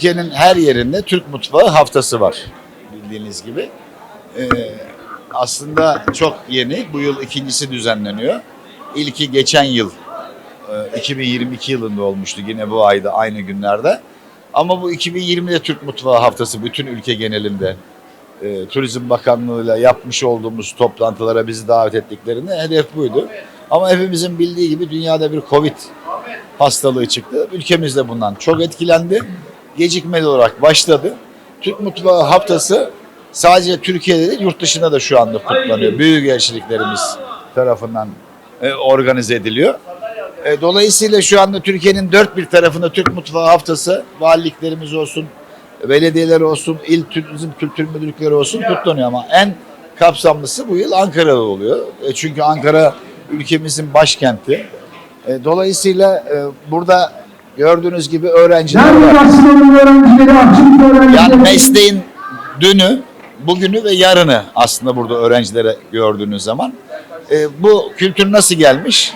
Türkiye'nin her yerinde Türk mutfağı haftası var bildiğiniz gibi. Ee, aslında çok yeni. Bu yıl ikincisi düzenleniyor. İlki geçen yıl e, 2022 yılında olmuştu yine bu ayda aynı günlerde. Ama bu 2020'de Türk Mutfağı Haftası bütün ülke genelinde e, Turizm Bakanlığı'yla yapmış olduğumuz toplantılara bizi davet ettiklerinde hedef buydu. Ama hepimizin bildiği gibi dünyada bir Covid hastalığı çıktı. Ülkemiz de bundan çok etkilendi. Gecikmeli olarak başladı. Türk Mutfağı Haftası sadece Türkiye'de değil yurt dışında da şu anda kutlanıyor. Büyükelçiliklerimiz tarafından e, organize ediliyor. E, dolayısıyla şu anda Türkiye'nin dört bir tarafında Türk Mutfağı Haftası valiliklerimiz olsun, belediyeler olsun, il turizm kültür müdürlükleri olsun kutlanıyor ama en kapsamlısı bu yıl Ankara'da oluyor. E, çünkü Ankara ülkemizin başkenti. Dolayısıyla burada gördüğünüz gibi öğrenciler Nerede var. Yani mesleğin dünü, bugünü ve yarını aslında burada öğrencilere gördüğünüz zaman. E, bu kültür nasıl gelmiş?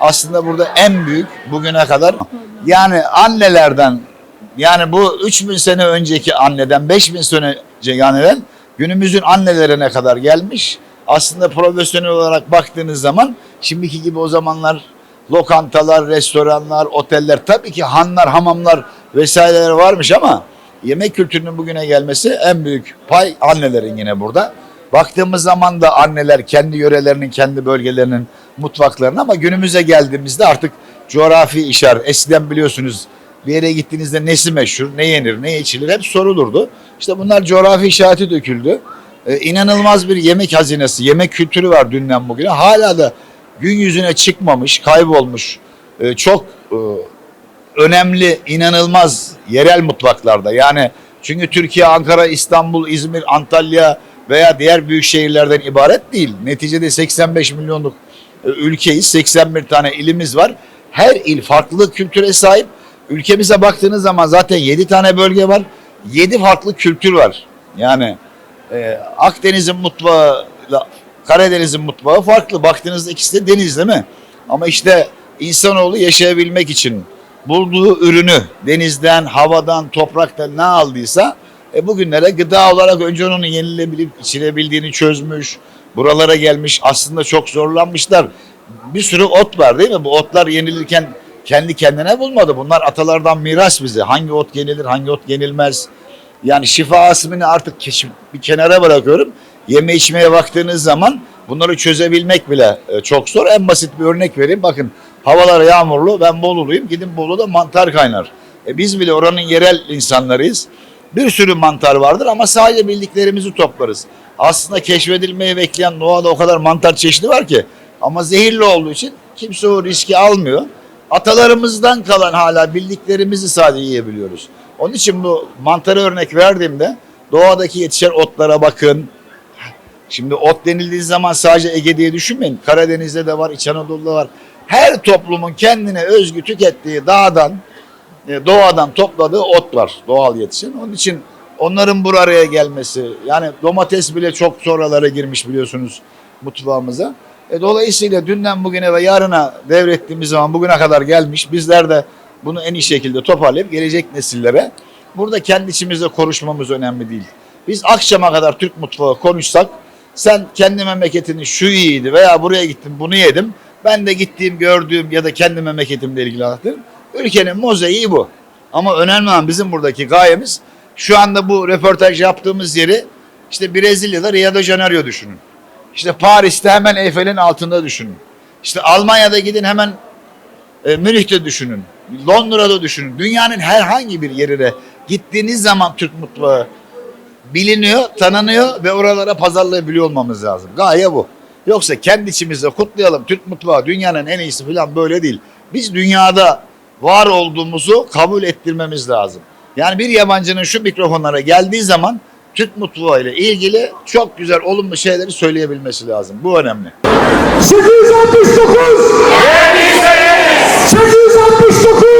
Aslında burada en büyük bugüne kadar yani annelerden yani bu 3000 sene önceki anneden 5000 sene önceki anneden günümüzün annelerine kadar gelmiş. Aslında profesyonel olarak baktığınız zaman şimdiki gibi o zamanlar lokantalar, restoranlar, oteller tabii ki hanlar, hamamlar vesaireler varmış ama yemek kültürünün bugüne gelmesi en büyük pay annelerin yine burada. Baktığımız zaman da anneler kendi yörelerinin, kendi bölgelerinin mutfaklarını ama günümüze geldiğimizde artık coğrafi işaret. Eskiden biliyorsunuz bir yere gittiğinizde nesi meşhur, ne yenir, ne içilir hep sorulurdu. İşte bunlar coğrafi işareti döküldü. Ee, inanılmaz bir yemek hazinesi, yemek kültürü var dünden bugüne. Hala da gün yüzüne çıkmamış, kaybolmuş e, çok e, önemli, inanılmaz yerel mutfaklarda. Yani çünkü Türkiye, Ankara, İstanbul, İzmir, Antalya veya diğer büyük şehirlerden ibaret değil. Neticede 85 milyonluk e, ülkeyiz. 81 tane ilimiz var. Her il farklı kültüre sahip. Ülkemize baktığınız zaman zaten 7 tane bölge var. 7 farklı kültür var. Yani e, Akdeniz'in mutfağı Karadeniz'in mutfağı farklı. Baktığınızda ikisi de deniz değil mi? Ama işte insanoğlu yaşayabilmek için bulduğu ürünü denizden, havadan, topraktan ne aldıysa e, bugünlere gıda olarak önce onun yenilebilip içilebildiğini çözmüş. Buralara gelmiş. Aslında çok zorlanmışlar. Bir sürü ot var değil mi? Bu otlar yenilirken kendi kendine bulmadı. Bunlar atalardan miras bize. Hangi ot yenilir, hangi ot yenilmez. Yani şifa asmini artık bir kenara bırakıyorum. Yeme içmeye baktığınız zaman bunları çözebilmek bile e, çok zor. En basit bir örnek vereyim. Bakın havalar yağmurlu. Ben Boluluyum. Gidin Bolu'da mantar kaynar. E, biz bile oranın yerel insanlarıyız. Bir sürü mantar vardır ama sadece bildiklerimizi toplarız. Aslında keşfedilmeyi bekleyen doğada o kadar mantar çeşidi var ki. Ama zehirli olduğu için kimse o riski almıyor. Atalarımızdan kalan hala bildiklerimizi sadece yiyebiliyoruz. Onun için bu mantarı örnek verdiğimde doğadaki yetişen otlara bakın. Şimdi ot denildiği zaman sadece Ege diye düşünmeyin. Karadeniz'de de var, İç Anadolu'da var. Her toplumun kendine özgü tükettiği dağdan, e, doğadan topladığı ot var doğal yetişen. Onun için onların buraya gelmesi yani domates bile çok sonralara girmiş biliyorsunuz mutfağımıza. E, dolayısıyla dünden bugüne ve yarına devrettiğimiz zaman bugüne kadar gelmiş. Bizler de bunu en iyi şekilde toparlayıp gelecek nesillere burada kendi içimizde konuşmamız önemli değil. Biz akşama kadar Türk mutfağı konuşsak sen kendi memleketinin şu iyiydi veya buraya gittim bunu yedim. Ben de gittiğim gördüğüm ya da kendi memleketimle ilgili anlatırım. Ülkenin mozaiği bu. Ama önemli olan bizim buradaki gayemiz şu anda bu röportaj yaptığımız yeri işte Brezilya'da Rio de Janeiro düşünün. İşte Paris'te hemen Eyfel'in altında düşünün. İşte Almanya'da gidin hemen e, Münih'te düşünün. Londra'da düşünün. Dünyanın herhangi bir yerine gittiğiniz zaman Türk mutfağı biliniyor, tanınıyor ve oralara pazarlayabiliyor olmamız lazım. Gaye bu. Yoksa kendi içimizde kutlayalım Türk mutfağı dünyanın en iyisi falan böyle değil. Biz dünyada var olduğumuzu kabul ettirmemiz lazım. Yani bir yabancının şu mikrofonlara geldiği zaman Türk mutfağı ile ilgili çok güzel olumlu şeyleri söyleyebilmesi lazım. Bu önemli. 869 869